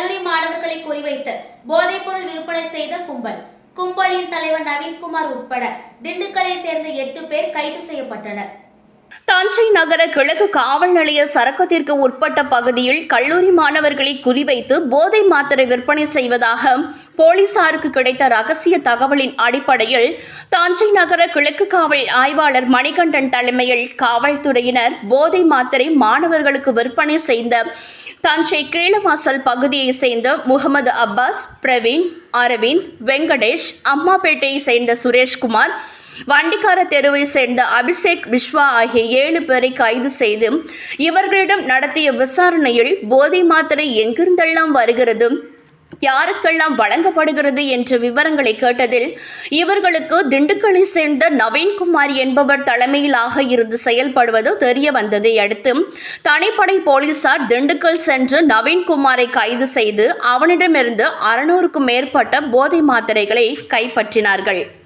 கல்லூரி மாணவர்களை குறிவைத்து போதைப்பொருள் விற்பனை செய்த கும்பல். கும்பலின் தலைவர் நவீன்குமார் உட்பட திண்டுக்கலை சேர்ந்த எட்டு பேர் கைது செய்யப்பட்டனர். தஞ்சை நகர கிழக்கு காவல் நிலைய சரக்கத்திற்கு உட்பட்ட பகுதியில் கல்லூரி மாணவர்களை குறிவைத்து போதை மாத்திரை விற்பனை செய்வதாக போலீசாருக்கு கிடைத்த ரகசிய தகவலின் அடிப்படையில் தஞ்சை நகர கிழக்கு காவல் ஆய்வாளர் மணிகண்டன் தலைமையில் காவல்துறையினர் போதை மாத்திரை மாணவர்களுக்கு விற்பனை செய்த தஞ்சை கீழவாசல் பகுதியை சேர்ந்த முகமது அப்பாஸ் பிரவீன் அரவிந்த் வெங்கடேஷ் அம்மாப்பேட்டையை சேர்ந்த சுரேஷ்குமார் வண்டிக்கார தெருவை சேர்ந்த அபிஷேக் விஸ்வா ஆகிய ஏழு பேரை கைது செய்து இவர்களிடம் நடத்திய விசாரணையில் போதை மாத்திரை எங்கிருந்தெல்லாம் வருகிறது? யாருக்கெல்லாம் வழங்கப்படுகிறது என்ற விவரங்களை கேட்டதில் இவர்களுக்கு திண்டுக்கலை சேர்ந்த நவீன்குமார் என்பவர் தலைமையிலாக இருந்து செயல்படுவது தெரிய வந்ததை அடுத்து தனிப்படை போலீசார் திண்டுக்கல் சென்று நவீன்குமாரை கைது செய்து அவனிடமிருந்து அறுநூறுக்கும் மேற்பட்ட போதை மாத்திரைகளை கைப்பற்றினார்கள்.